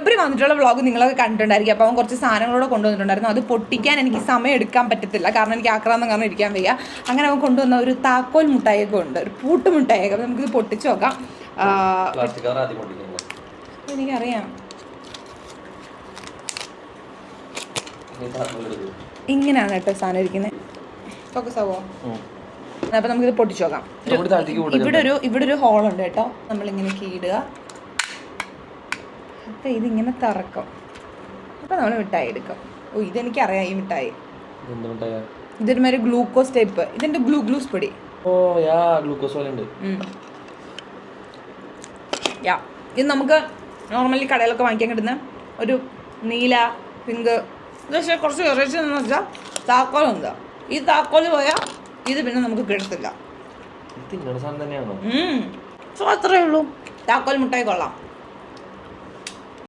ഫെബ്രുവരി വന്നിട്ടുള്ള വ്ളോഗ് നിങ്ങളൊക്കെ കണ്ടിട്ടുണ്ടായിരിക്കും. അപ്പോൾ അവൻ കുറച്ച് സാധനങ്ങളോടെ കൊണ്ടുവന്നിട്ടുണ്ടായിരുന്നു. അത് പൊട്ടിക്കാൻ എനിക്ക് സമയം എടുക്കാൻ പറ്റത്തില്ല. കാരണം എനിക്ക് ആക്രാന്തം കാരണം ഇരിക്കാൻ വയ്യ. അങ്ങനെ അവൻ കൊണ്ടുവന്ന ഒരു താക്കോൽ മുട്ടായൊക്കെ ഉണ്ട്. ഒരു പൂട്ട് മുട്ടായൊക്കെ അപ്പോൾ നമുക്കിത് പൊട്ടിച്ച് നോക്കാം. എനിക്കറിയാം. ഇങ്ങനെയാണ് കേട്ടോ സാധനം ഇരിക്കുന്നത്. ഫോക്കസ് ആവോ? അപ്പോൾ നമുക്കിത് പൊട്ടിച്ച് നോക്കാം. ഇവിടെ ഒരു ഇവിടെ ഒരു ഹോൾ ഉണ്ട് കേട്ടോ. നമ്മളിങ്ങനെ കീടുക അപ്പം ഇതിങ്ങനെ തറക്കും. അപ്പം നമ്മൾ മിഠായി എടുക്കും. ഓ ഇതെനിക്കറിയാം ഈ മിഠായി. എന്ത് മിഠായിയാ? ഇതൊരു മാതിരി ഗ്ലൂക്കോസ് ടൈപ്പ്. ഇതിന്റെ ഗ്ലൂ ഗ്ലൂസ് പൊടി? ഓ യാ ഗ്ലൂക്കോസ് പോലെ ഉണ്ട്. യാ ഇത് നമുക്ക് നോർമലി കടയിലൊക്കെ വാങ്ങിക്കാൻ കിട്ടുന്ന ഒരു നീല പിങ്ക് പക്ഷേ കുറച്ച് വെറൈറ്റി എന്ന് വെച്ചാൽ താക്കോൽ ഉണ്ട്. ഈ താക്കോൽ പോയാൽ ഇത് പിന്നെ നമുക്ക് കിട്ടത്തില്ല. സോ അത്രേ ഉള്ളൂ. താക്കോൽ മുട്ടായി കൊള്ളാം.